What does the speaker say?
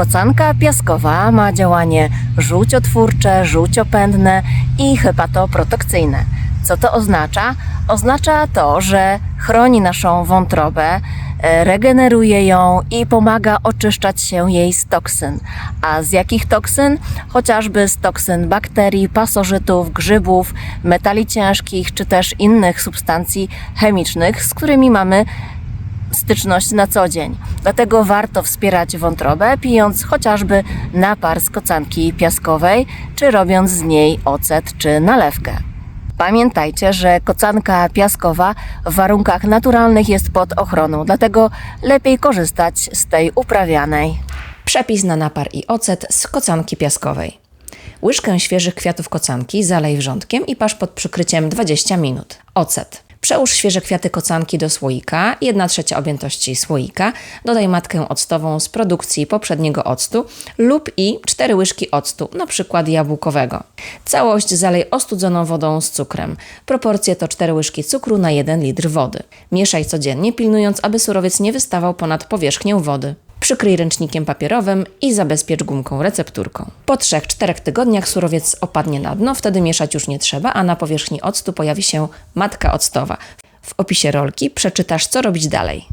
Kocanka piaskowa ma działanie żółciotwórcze, żółciopędne i hepatoprotekcyjne. Co to oznacza? Oznacza to, że chroni naszą wątrobę, e, regeneruje ją i pomaga oczyszczać się jej z toksyn. A z jakich toksyn? Chociażby z toksyn bakterii, pasożytów, grzybów, metali ciężkich czy też innych substancji chemicznych, z którymi mamy styczność na co dzień. Dlatego warto wspierać wątrobę, pijąc chociażby napar z kocanki piaskowej, czy robiąc z niej ocet czy nalewkę. Pamiętajcie, że kocanka piaskowa w warunkach naturalnych jest pod ochroną, dlatego lepiej korzystać z tej uprawianej. Przepis na napar i ocet z kocanki piaskowej. Łyżkę świeżych kwiatów kocanki zalej wrzątkiem i pasz pod przykryciem 20 minut. Ocet. Przełóż świeże kwiaty kocanki do słoika, 1 trzecia objętości słoika, dodaj matkę octową z produkcji poprzedniego octu lub i 4 łyżki octu, np. jabłkowego. Całość zalej ostudzoną wodą z cukrem. Proporcje to 4 łyżki cukru na 1 litr wody. Mieszaj codziennie, pilnując, aby surowiec nie wystawał ponad powierzchnię wody. Przykryj ręcznikiem papierowym i zabezpiecz gumką recepturką. Po 3-4 tygodniach surowiec opadnie na dno, wtedy mieszać już nie trzeba, a na powierzchni octu pojawi się matka octowa. W opisie rolki przeczytasz, co robić dalej.